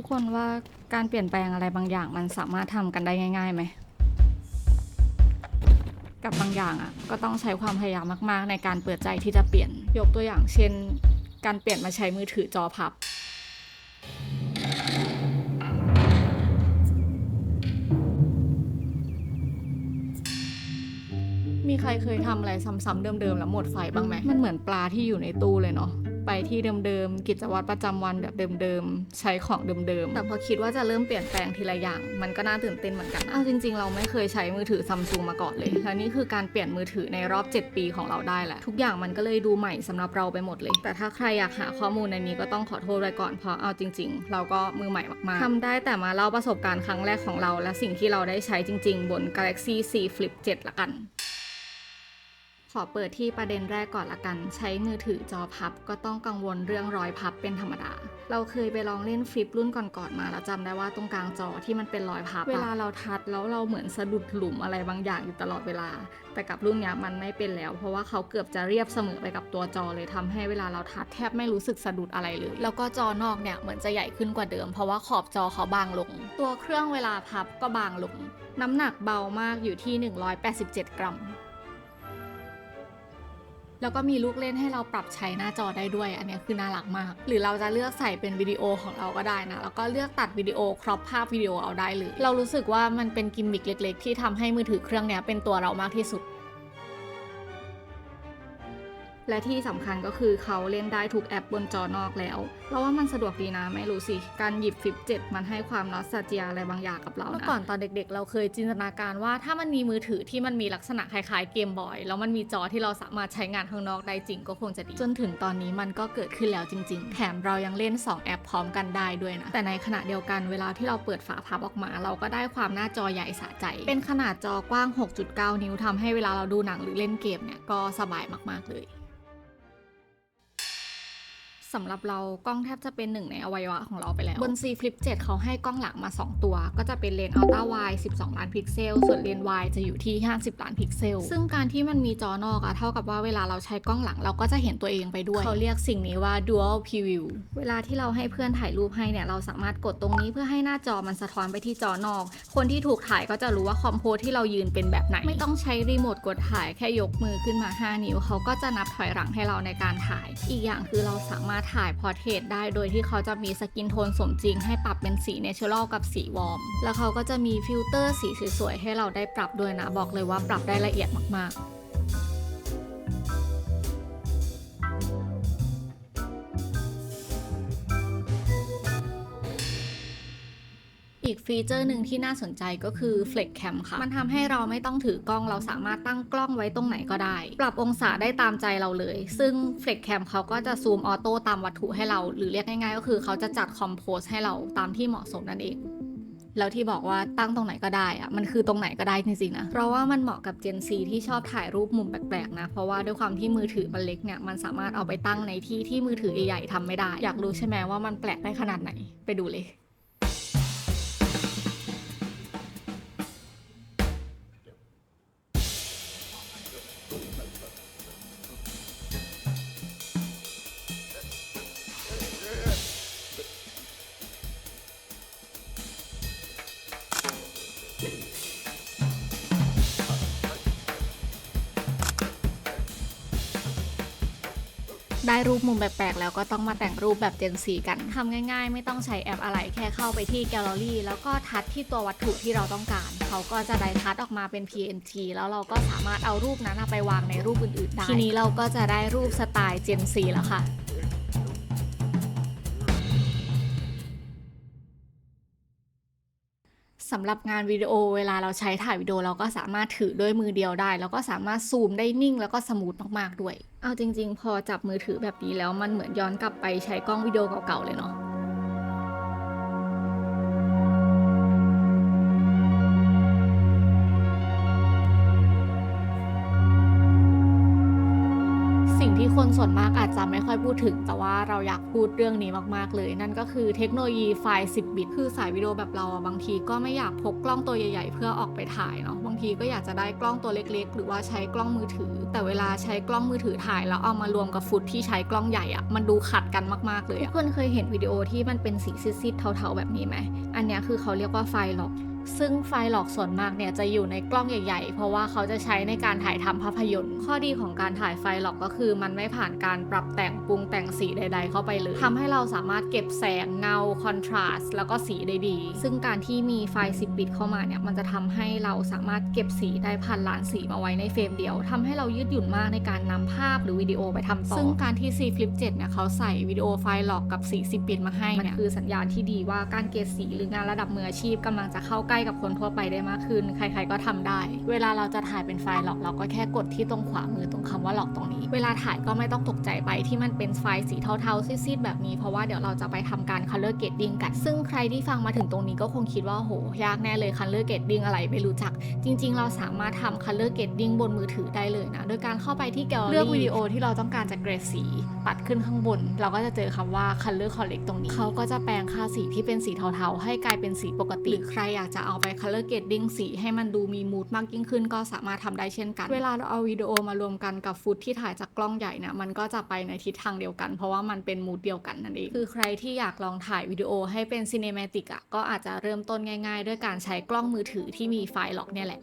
ทุกคนว่าการเปลี่ยนแปลงอะไรบางอย่างมันสามารถทำกันได้ง่ายๆไหม กับบางอย่างอะก็ต้องใช้ความพยายามมาก ๆ ในการเปิดใจที่จะเปลี่ยน ยกตัวอย่างเช่น การเปลี่ยนมาใช้มือถือจอพับ มีใครเคยทำอะไรซ้ำๆเดิมๆแล้วหมดไฟบ้างไหม มันเหมือนปลาที่อยู่ในตู้เลยเนาะ ไปที่เดิมๆ กิจวัตรประจำวันแบบเดิมๆ ใช้ของเดิมๆ แต่พอคิดว่าจะเริ่มเปลี่ยนแปลงทีละอย่าง มันก็น่าตื่นเต้นเหมือนกันเอาจริงๆ เราไม่เคยใช้มือถือซัมซุงมาก่อนเลย และนี่คือการเปลี่ยนมือถือในรอบ 7 ปีของเราได้แหละ ทุกอย่างมันก็เลยดูใหม่สำหรับเราไปหมดเลย แต่ถ้าใครอยากหาข้อมูลในนี้ก็ต้องขอโทษไว้ก่อน เพราะเอาจริง ๆ เราก็มือใหม่มากๆทำได้แต่มาเล่าประสบการณ์ครั้งแรกของเรา และสิ่งที่เราได้ใช้จริง ๆ บน Galaxy C Flip 7 ละกัน ขอเปิดที่ประเด็นแรกก่อนละกัน ใช้มือถือจอพับ ก็ต้องกังวลเรื่องรอยพับเป็นธรรมดา เราเคยไปลองเล่นฟลิปรุ่นก่อนๆมาแล้วจำได้ว่าตรงกลางจอที่มันเป็นรอยพับ เวลาเราทัดแล้วเราเหมือนสะดุดหลุมอะไรบางอย่างอยู่ตลอดเวลา แต่กับรุ่นนี้มันไม่เป็นแล้ว เพราะว่าเขาเกือบจะเรียบเสมอไปกับตัวจอเลยทำให้เวลาเราทัดแทบไม่รู้สึกสะดุดอะไรเลย แล้วก็จอนอกเนี่ยเหมือนจะใหญ่ขึ้นกว่าเดิม เพราะว่าขอบจอเขาบางลง ตัวเครื่องเวลาพับก็บางลง น้ำหนักเบามากอยู่ที่ 187 กรัม แล้วก็มีลูกเล่นให้เราปรับใช้หน้าจอได้ด้วย อันนี้คือน่ารักมาก หรือเราจะเลือกใส่เป็นวิดีโอของเราก็ได้นะ แล้วก็เลือกตัดวิดีโอครอปภาพวิดีโอเอาได้เลย เรารู้สึกว่ามันเป็นกิมมิคเล็ก ๆ ที่ทำให้มือถือเครื่องนี้เป็นตัวเรามากที่สุด และที่สำคัญก็คือเขาเล่นได้ทุกแอปบนจอนอกแล้ว เราว่ามันสะดวกดีนะไม่รู้สิ การหยิบฟิป7มันให้ความนอสตาเจียอะไรบางอย่างกับเรานะเมื่อก่อนตอนเด็กๆ เราเคยจินตนาการว่าถ้ามันมีมือถือที่มันมีลักษณะคล้ายๆเกมบอย แล้วมันมีจอที่เราสามารถใช้งานข้างนอกได้จริงก็คงจะดี จนถึงตอนนี้มันก็เกิดขึ้นแล้วจริง ๆ แถมเรายังเล่น 2 แอปพร้อมกันได้ด้วยนะ แต่ในขณะเดียวกันเวลาที่เราเปิดฝาพับออกมา เราก็ได้ความหน้าจอใหญ่สะใจ เป็นขนาดจอกว้าง 6.9 นิ้วทำให้เวลาเราดูหนังหรือเล่นเกมเนี่ยก็สบายมากๆเลย สำหรับเรากล้องแทบจะเป็นหนึ่งในอวัยวะของเราไปแล้ว บน C Flip 7 เขาให้กล้องหลังมา 2 ตัว ก็จะเป็นเลนส์ Ultra Wide 12 ล้านพิกเซล ส่วนเลนส์ Wide จะอยู่ที่ 50 ล้านพิกเซล ซึ่งการที่มันมีจอนอกอะเท่ากับว่าเวลาเราใช้กล้องหลังเราก็จะเห็นตัวเองไปด้วย เขาเรียกสิ่งนี้ว่า Dual Preview เวลาที่เราให้เพื่อนถ่ายรูปให้เนี่ยเราสามารถกดตรงนี้เพื่อให้หน้าจอมันสะท้อนไปที่จอนอก คนที่ถูกถ่ายก็จะรู้ว่าคอมโพสที่เรายืนเป็นแบบไหน ไม่ต้องใช้รีโมทกดถ่ายแค่ยกมือขึ้นมา 5 นิ้วเขาก็จะนับถอยหลังให้เราในการถ่าย อีกอย่างคือเราสามารถถ่ายพอร์เทรตได้โดยที่เขาจะมีสกินโทนสมจริงให้ปรับเป็นสีเนเชอรัลกับสีวอร์ม แล้วเขาก็จะมีฟิลเตอร์สีสวยๆให้เราได้ปรับด้วยนะ บอกเลยว่าปรับได้ละเอียดมากๆ อีกฟีเจอร์หนึ่งที่น่าสนใจก็คือ Flex Cam ค่ะ มันทำให้เราไม่ต้องถือกล้อง เราสามารถตั้งกล้องไว้ตรงไหนก็ได้ ปรับองศาได้ตามใจเราเลย ซึ่ง Flex Cam เขาก็จะซูมออโต้ตามวัตถุให้เรา หรือเรียกง่ายๆ ก็คือเขาจะจัดคอมโพสให้เราตามที่เหมาะสมนั่นเองแล้วที่บอกว่าตั้งตรงไหนก็ได้อะมันคือตรงไหนก็ได้จริงๆนะ เพราะว่ามันเหมาะกับ Gen Z ที่ชอบถ่ายรูปมุมแปลกๆนะ เพราะว่าด้วยความที่มือถือมันเล็กเนี่ย มันสามารถเอาไปตั้งในที่ที่มือถือใหญ่ๆทำไม่ได้ อยากรู้ใช่ไหมว่ามันแปลกได้ขนาดไหน ไปดูเลย ได้รูปมุมแปลกๆแล้วก็ต้องมาแต่งรูปแบบเจนซีกันทำง่ายๆ ไม่ต้องใช้แอปอะไรแค่เข้าไปที่แกลเลอรี่แล้วก็ทัดที่ตัววัตถุที่เราต้องการ เขาก็จะได้ทัดออกมาเป็น PNG แล้วเราก็สามารถเอารูปนั้นไปวางในรูปอื่นๆได้ทีนี้เราก็จะได้รูปสไตล์เจนซีแล้วค่ะ สำหรับงานวิดีโอเวลาเราใช้ถ่ายวิดีโอเราก็สามารถถือด้วยมือเดียวได้ แล้วก็สามารถซูมได้นิ่ง แล้วก็สมูทมากๆด้วย เอาจริง ๆ พอจับมือถือแบบนี้แล้วมันเหมือนย้อนกลับไปใช้กล้องวิดีโอเก่าๆเลยเนาะ ที่คนส่วนมากอาจจะไม่ค่อยพูดถึง แต่ว่าเราอยากพูดเรื่องนี้มากๆเลย นั่นก็คือเทคโนโลยีไฟล์ 10 บิต คือสายวิดีโอแบบเราบางทีก็ไม่อยากพกกล้องตัวใหญ่ ๆ เพื่อออกไปถ่ายเนาะบางทีก็อยากจะได้กล้องตัวเล็ก ๆ หรือว่าใช้กล้องมือถือ แต่เวลาใช้กล้องมือถือถ่ายแล้วเอามารวมกับฟุตที่ใช้กล้องใหญ่อะมันดูขัดกันมากๆเลยอะทุกคนเคยเห็นวิดีโอที่มันเป็นสีซีดๆเทาๆแบบนี้ไหมอันเนี้ยคือเขาเรียกว่าไฟล์ล็อก ซึ่งไฟล์หลอกส่วนมากเนี่ยจะอยู่ในกล้องใหญ่ๆ เพราะว่าเขาจะใช้ในการถ่ายทำภาพยนตร์ ข้อดีของการถ่ายไฟล์หลอกก็คือ มันไม่ผ่านการปรับแต่งปรุงแต่งสีใด ๆ เข้าไปเลยทำให้เราสามารถเก็บแสงเงาคอนทราสต์แล้วก็สีได้ดี ซึ่งการที่มีไฟล์ 10 บิตเข้ามาเนี่ยมันจะทำให้เราสามารถเก็บสีได้พันล้านสีมาไว้ในเฟรมเดียวทำให้เรายืดหยุ่นมากในการนำภาพหรือวิดีโอไปทำต่อ ซึ่งการที่ C Flip 7เนี่ยเขาใส่วิดีโอไฟล์หลอกกับสี10 บิตมาให้เนี่ยคือสัญญาณที่ดีว่าการเกรดสีหรืองานระดับมืออาชีพกำลังจะเข้าใกล้กับคนทั่วไปได้มากขึ้น ใคร ๆ ก็ทำได้ เวลาเราจะถ่ายเป็นไฟล์หลอกเราก็แค่กดที่ตรงขวามือตรงคำว่าหลอกตรงนี้ เวลาถ่ายก็ไม่ต้องตกใจไปที่มันเป็นไฟล์สีเทาๆซีดๆแบบนี้เพราะว่าเดี๋ยวเราจะไปทำการ color grading กัน ซึ่งใครที่ฟังมาถึงตรงนี้ก็คงคิดว่าโหยากแน่เลย color grading อะไรไม่รู้จัก จริง ๆ เราสามารถทำ color grading บนมือถือได้เลยนะโดยการเข้าไปที่ gallery เลือกวิดีโอที่เราต้องการจะเกรดสี ปัดขึ้นข้างบน เราก็จะเจอคำว่า color correct ตรงนี้เขาก็จะแปลงค่าสีที่เป็นสีเทาๆ ให้กลายเป็นสีปกติหรือใครอยากจะเอาไป color grading สีให้มันดูมีมูดมากยิ่งขึ้น ก็สามารถทำได้เช่นกัน เวลาเราเอาวิดีโอมารวมกันกับฟุตที่ถ่ายจากกล้องใหญ่เนี่ยมันก็จะไปในทิศทางเดียวกัน เพราะว่ามันเป็นมูดเดียวกันนั่นเองคือใครที่อยากลองถ่ายวิดีโอให้เป็นซีเนมาติกอะก็อาจจะเริ่มต้นง่าย ๆ ด้วยการใช้กล้องมือถือที่มีไฟล์ล็อกเนี่ยแหละ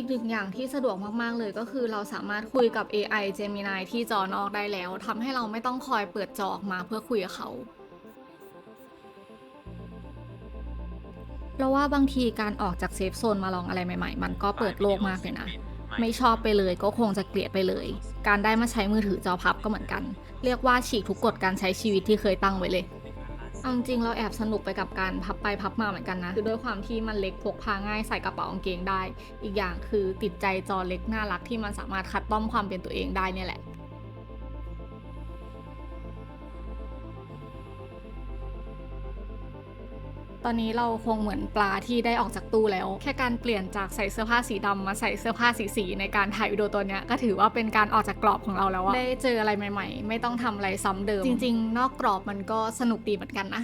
อีกหนึ่งอย่างที่สะดวกมาก ๆ เลยก็คือเราสามารถคุยกับ AI Gemini ที่จอนอกได้แล้วทำให้เราไม่ต้องคอยเปิดจอออกมาเพื่อคุยกับเขาเราว่าบางทีการออกจากเซฟโซนมาลองอะไรใหม่ ๆ มันก็เปิดโลกมากเลยนะ ไม่ชอบไปเลยก็คงจะเกลียดไปเลย การได้มาใช้มือถือจอพับก็เหมือนกัน เรียกว่าฉีกทุกกฎการใช้ชีวิตที่เคยตั้งไว้เลย เอาจริงเราแอบสนุกไปกับการพับไปพับมาเหมือนกันนะ คือด้วยความที่มันเล็กพกพาง่ายใส่กระเป๋ากางเกงได้ อีกอย่างคือติดใจจอเล็กน่ารักที่มันสามารถคัดต้อมความเป็นตัวเองได้เนี่ยแหละ ตอนนี้เราคงเหมือนปลาที่ได้ออกจากตู้แล้ว แค่การเปลี่ยนจากใส่เสื้อผ้าสีดำมาใส่เสื้อผ้าสีสีๆในการถ่ายวิดีโอตัวเนี้ยก็ถือว่าเป็นการออกจากกรอบของเราแล้วอะได้เจออะไรใหม่ ๆ ไม่ต้องทำอะไรซ้ำเดิม จริง ๆ นอกกรอบมันก็สนุกดีเหมือนกันนะ